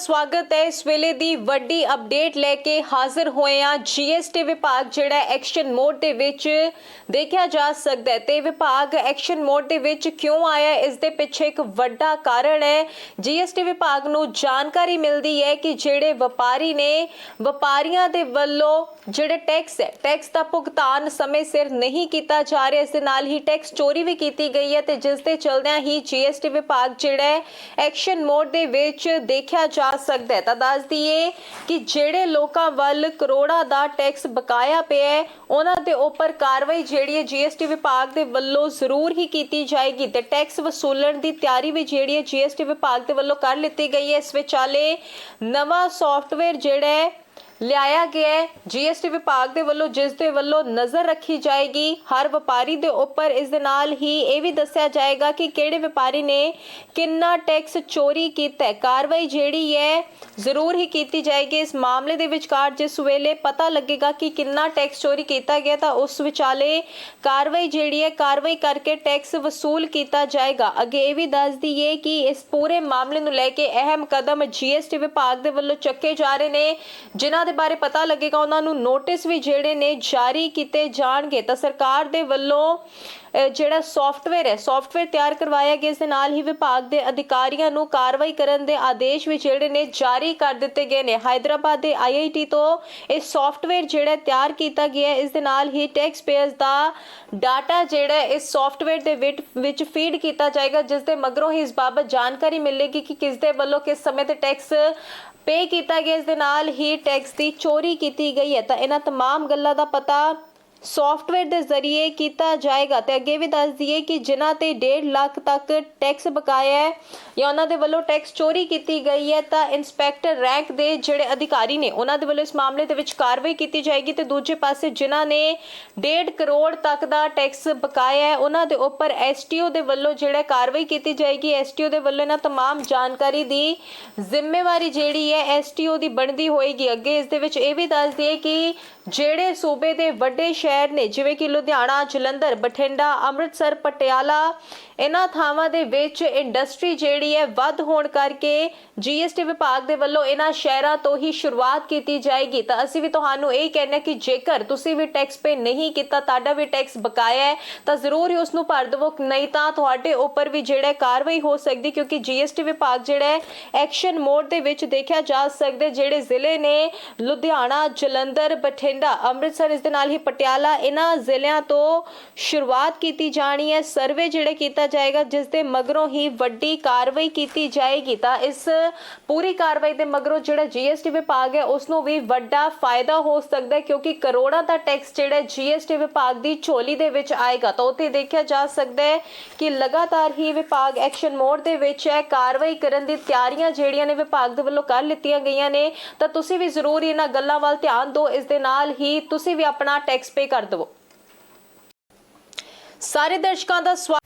ਸਵਾਗਤ ਹੈ। ਇਸ ਵੇਲੇ ਦੀ ਵੱਡੀ ਅਪਡੇਟ ਲੈ ਕੇ ਹਾਜ਼ਰ ਹੋਏ ਹਾਂ। ਜੀਐਸਟੀ ਵਿਭਾਗ ਜਿਹੜਾ ਐਕਸ਼ਨ ਮੋਡ ਦੇ ਵਿੱਚ ਦੇਖਿਆ ਜਾ ਸਕਦਾ ਹੈ। ਤੇ ਵਿਭਾਗ ਐਕਸ਼ਨ ਮੋਡ ਦੇ ਵਿੱਚ ਕਿਉਂ ਆਇਆ ਹੈ, ਇਸ ਦੇ ਪਿੱਛੇ ਇੱਕ ਵੱਡਾ ਕਾਰਨ ਹੈ। ਜੀਐਸਟੀ ਵਿਭਾਗ ਨੂੰ ਜਾਣਕਾਰੀ ਮਿਲਦੀ ਹੈ ਕਿ ਜਿਹੜੇ ਵਪਾਰੀ ਨੇ ਵਪਾਰੀਆਂ ਦੇ ਵੱਲੋਂ ਜਿਹੜੇ ਟੈਕਸ ਹੈ ਟੈਕਸ ਦਾ ਭੁਗਤਾਨ ਸਮੇਂ ਸਿਰ ਨਹੀਂ ਕੀਤਾ ਜਾ ਰਿਹਾ। ਇਸ ਦੇ ਨਾਲ ਹੀ ਟੈਕਸ ਚੋਰੀ ਵੀ ਕੀਤੀ ਗਈ ਹੈ ਤੇ ਜਿਸ ਦੇ ਚਲਦਿਆਂ ਹੀ ਜੀਐਸਟੀ ਵਿਭਾਗ ਜਿਹੜਾ ਐਕਸ਼ਨ ਮੋਡ ਦੇ ਵਿੱਚ ਦੇਖਿਆ ਜਾ ਸਕਦਾ ਹੈ। ਤਾਂ ਦੱਸ ਦਈਏ ਕਿ ਜਿਹੜੇ ਲੋਕਾਂ ਵੱਲ ਕਰੋੜਾਂ ਦਾ ਟੈਕਸ ਬਕਾਇਆ ਪਿਆ ਹੈ, ਉਹਨਾਂ ਦੇ ਉੱਪਰ ਕਾਰਵਾਈ ਜਿਹੜੀ ਹੈ ਜੀਐਸਟੀ ਵਿਭਾਗ ਦੇ ਵੱਲੋਂ ਜ਼ਰੂਰ ਹੀ ਕੀਤੀ ਜਾਏਗੀ ਤੇ ਟੈਕਸ ਵਸੂਲਣ ਦੀ ਤਿਆਰੀ ਵੀ ਜਿਹੜੀ ਹੈ ਜੀਐਸਟੀ ਵਿਭਾਗ ਦੇ ਵੱਲੋਂ ਕਰ ਲਿੱਤੀ ਗਈ ਹੈ। ਇਸ ਵਿਚਾਲੇ ਨਵਾਂ ਸੌਫਟਵੇਅਰ ਜਿਹੜਾ ਹੈ ਲਿਆਇਆ ਗਿਆ ਹੈ। ਜੀਐਸਟੀ ਵਿਭਾਗ ਦੇ ਵੱਲੋਂ, ਜਿਸ ਦੇ ਵੱਲੋਂ ਨਜ਼ਰ ਰੱਖੀ ਜਾਏਗੀ, ਹਰ ਵਪਾਰੀ ਦੇ ਉੱਪਰ ਇਸ ਦੇ ਨਾਲ ਹੀ ਇਹ ਵੀ ਦੱਸਿਆ ਜਾਏਗਾ ਕਿ ਕਿਹੜੇ ਵਪਾਰੀ ਨੇ ਕਿੰਨਾ ਟੈਕਸ ਚੋਰੀ ਕੀਤਾ ਹੈ। ਕਾਰਵਾਈ ਜਿਹੜੀ ਹੈ, ਜ਼ਰੂਰ ਹੀ ਕੀਤੀ ਜਾਏਗੀ। ਇਸ ਮਾਮਲੇ ਦੇ ਵਿਚਕਾਰ ਜਿਸ ਵੇਲੇ ਪਤਾ ਲੱਗੇਗਾ ਕਿ ਕਿੰਨਾ ਟੈਕਸ ਚੋਰੀ ਕੀਤਾ ਗਿਆ, ਤਾਂ ਉਸ ਵਿਚਾਲੇ ਕਾਰਵਾਈ ਜਿਹੜੀ ਹੈ, ਕਾਰਵਾਈ ਕਰਕੇ ਟੈਕਸ ਵਸੂਲ ਕੀਤਾ ਜਾਏਗਾ। ਅੱਗੇ ਇਹ ਵੀ ਦੱਸ ਦਈਏ ਕਿ ਇਸ ਪੂਰੇ ਮਾਮਲੇ ਨੂੰ ਲੈ ਕੇ ਅਹਿਮ ਕਦਮ ਜੀਐਸਟੀ ਵਿਭਾਗ ਦੇ ਵੱਲੋਂ ਚੱਕੇ ਜਾ ਰਹੇ ਨੇ, ਜਿਨ੍ਹਾਂ ਦੇ ਬਾਰੇ ਪਤਾ ਲੱਗੇਗਾ, ਉਹਨਾਂ ਨੂੰ ਨੋਟਿਸ ਵੀ ਜਿਹੜੇ ਨੇ ਜਾਰੀ ਕੀਤੇ ਜਾਣਗੇ। ਤਾਂ ਸਰਕਾਰ ਦੇ ਵੱਲੋਂ ਜਿਹੜਾ ਸੌਫਟਵੇਅਰ ਹੈ ਸੌਫਟਵੇਅਰ ਤਿਆਰ ਕਰਵਾਇਆ ਗਿਆ, ਇਸ ਦੇ ਨਾਲ ਹੀ ਵਿਭਾਗ ਦੇ ਅਧਿਕਾਰੀਆਂ ਨੂੰ ਕਾਰਵਾਈ ਕਰਨ ਦੇ ਆਦੇਸ਼ ਵੀ ਜਿਹੜੇ ਨੇ ਜਾਰੀ ਕਰ ਦਿੱਤੇ ਗਏ ਨੇ। ਹైదరాబాద్ ਦੇ ਆਈਆਈਟੀ ਤੋਂ ਇਹ ਸੌਫਟਵੇਅਰ ਜਿਹੜਾ ਤਿਆਰ ਕੀਤਾ ਗਿਆ ਇਸ ਦੇ ਨਾਲ ਹੀ ਟੈਕਸ ਪੇਅਰਸ ਦਾ ਡਾਟਾ ਜਿਹੜਾ ਇਸ ਸੌਫਟਵੇਅਰ ਦੇ ਵਿੱਚ ਫੀਡ ਕੀਤਾ ਜਾਏਗਾ, ਜਿਸ ਦੇ ਮਗਰੋਂ ਹੀ ਇਸ ਬਾਬਤ ਜਾਣਕਾਰੀ ਮਿਲੇਗੀ ਕਿ ਕਿਸ ਦੇ ਵੱਲੋਂ ਕਿਸ ਸਮੇਂ ਤੇ ਟੈਕਸ ਪੇ ਕੀਤਾ ਗਿਆ ਇਸ ਦੇ ਨਾਲ ਹੀ ਟੈਕਸ ਦੀ ਚੋਰੀ ਕੀਤੀ ਗਈ ਹੈ ਤਾਂ ਇਹਨਾਂ तमाम ਗੱਲਾਂ ਦਾ ਪਤਾ ਸੌਫਟਵੇਅਰ ਦੇ ਜ਼ਰੀਏ ਕੀਤਾ ਜਾਏਗਾ ਤੇ ਅੱਗੇ ਵੀ ਦੱਸ ਦਈਏ ਕਿ ਜਿਨ੍ਹਾਂ ਤੇ 1.5 ਲੱਖ ਤੱਕ ਟੈਕਸ ਬਕਾਇਆ ਹੈ ਜਾਂ ਉਹਨਾਂ ਦੇ ਵੱਲੋਂ ਟੈਕਸ ਚੋਰੀ ਕੀਤੀ ਗਈ ਹੈ ਤਾਂ ਇਨਸਪੈਕਟਰ ਰੈਂਕ ਦੇ ਜਿਹੜੇ ਅਧਿਕਾਰੀ ਨੇ ਉਹਨਾਂ ਦੇ ਵੱਲੋਂ ਇਸ ਮਾਮਲੇ ਦੇ ਵਿੱਚ ਕਾਰਵਾਈ ਕੀਤੀ ਜਾਏਗੀ ਤੇ ਦੂਜੇ ਪਾਸੇ ਜਿਨ੍ਹਾਂ ਨੇ 1.5 ਕਰੋੜ ਤੱਕ ਦਾ ਟੈਕਸ ਬਕਾਇਆ ਹੈ ਉਹਨਾਂ ਦੇ ਉੱਪਰ ਐਸਟੀਓ ਦੇ ਵੱਲੋਂ ਜਿਹੜਾ ਕਾਰਵਾਈ ਕੀਤੀ ਜਾਏਗੀ ਐਸਟੀਓ ਦੇ ਵੱਲੋਂ ਇਹਨਾਂ तमाम ਜਾਣਕਾਰੀ ਦੀ ਜ਼ਿੰਮੇਵਾਰੀ ਜਿਹੜੀ ਹੈ ਐਸਟੀਓ ਦੀ ਬਣਦੀ ਹੋਏਗੀ ਅੱਗੇ ਇਸ ਦੇ ਵਿੱਚ ਇਹ ਵੀ ਦੱਸ ਦਈਏ ਕਿ ਜਿਹੜੇ ਸੂਬੇ ਦੇ ਵੱਡੇ ਸ਼ਹਿਰ ਨੇ ਜਿਵੇਂ ਕਿ ਲੁਧਿਆਣਾ ਜਲੰਧਰ ਬਠਿੰਡਾ ਅੰਮ੍ਰਿਤਸਰ ਪਟਿਆਲਾ ਇਹਨਾਂ ਥਾਵਾਂ ਦੇ ਵਿੱਚ ਇੰਡਸਟਰੀ ਜਿਹੜੀ ਹੈ ਵੱਧ ਹੋਣ ਕਰਕੇ ਜੀਐਸਟੀ ਵਿਭਾਗ ਦੇ ਵੱਲੋਂ ਇਹਨਾਂ ਸ਼ਹਿਰਾਂ ਤੋਂ ਹੀ ਸ਼ੁਰੂਆਤ ਕੀਤੀ ਜਾਏਗੀ। ਤਾਂ ਅਸੀਂ ਵੀ ਤੁਹਾਨੂੰ ਇਹ ਕਹਿੰਦੇ ਕਿ ਜੇਕਰ ਤੁਸੀਂ ਵੀ ਟੈਕਸ ਪੇ ਨਹੀਂ ਕੀਤਾ, ਤੁਹਾਡਾ ਵੀ ਟੈਕਸ ਬਕਾਇਆ ਹੈ, ਤਾਂ ਜ਼ਰੂਰ ਹੀ ਉਸ ਨੂੰ ਭਰ ਦੇਵੋ। ਨਹੀਂ ਤਾਂ ਤੁਹਾਡੇ ਉੱਪਰ ਵੀ ਜਿਹੜਾ ਕਾਰਵਾਈ ਹੋ ਸਕਦੀ, ਕਿਉਂਕਿ ਜੀਐਸਟੀ ਵਿਭਾਗ ਜਿਹੜਾ ਐਕਸ਼ਨ ਮੋਡ ਦੇ ਵਿੱਚ ਦੇਖਿਆ ਜਾ ਸਕਦਾ ਜਿਹੜੇ ਜ਼ਿਲ੍ਹੇ ਨੇ ਲੁਧਿਆਣਾ, ਜਲੰਧਰ, ਬਠਿੰਡਾ, ਅੰਮ੍ਰਿਤਸਰ, ਇਸ ਦੇ ਨਾਲ ਹੀ ਪਟਿਆਲਾ, ਇਹਨਾਂ ਜ਼ਿਲ੍ਹਿਆਂ ਤੋਂ ਸ਼ੁਰੂਆਤ ਕੀਤੀ ਜਾਣੀ ਹੈ। ਸਰਵੇ ਜਿਹੜੇ ਕੀਤਾ ਜਾਏਗਾ, ਜਿਸ ਦੇ ਮਗਰੋਂ ਹੀ ਵੱਡੀ ਕਾਰਵਾਈ ਕੀਤੀ ਜਾਏਗੀ। ਤਾਂ ਇਸ ਪੂਰੀ ਕਾਰਵਾਈ ਦੇ ਮਗਰੋਂ ਜਿਹੜਾ ਜੀਐਸਟੀ ਵਿਭਾਗ ਹੈ, ਉਸ ਨੂੰ ਵੀ ਵੱਡਾ ਫਾਇਦਾ ਹੋ ਸਕਦਾ ਹੈ, ਕਿਉਂਕਿ ਕਰੋੜਾਂ ਦਾ ਟੈਕਸ ਜਿਹੜਾ ਜੀਐਸਟੀ ਵਿਭਾਗ ਦੀ ਝੋਲੀ ਦੇ ਵਿੱਚ ਆਏਗਾ। ਤਾਂ ਉੱਥੇ ਦੇਖਿਆ ਜਾ ਸਕਦਾ ਹੈ ਕਿ ਲਗਾਤਾਰ ਹੀ ਵਿਭਾਗ ਐਕਸ਼ਨ ਮੋਡ ਦੇ ਵਿੱਚ ਹੈ। ਕਾਰਵਾਈ ਕਰਨ ਦੀ ਤਿਆਰੀਆਂ ਜਿਹੜੀਆਂ ਨੇ ਵਿਭਾਗ ਦੇ ਵੱਲੋਂ ਕਰ ਲਿੱਤੀਆਂ ਗਈਆਂ ਨੇ। ਤਾਂ ਤੁਸੀਂ ਵੀ ਜ਼ਰੂਰ ਇਹਨਾਂ ਗੱਲਾਂ ਵੱਲ ਧਿਆਨ ਦਿਓ। ਇਸ ਦੇ ਨਾਲ ਹੀ ਤੁਸੀਂ ਵੀ ਆਪਣਾ ਟੈਕਸ ਪੇ ਕਰ ਦਿਵੋ। ਸਾਰੇ ਦਰਸ਼ਕਾਂ ਦਾ ਸਵਾਗਤ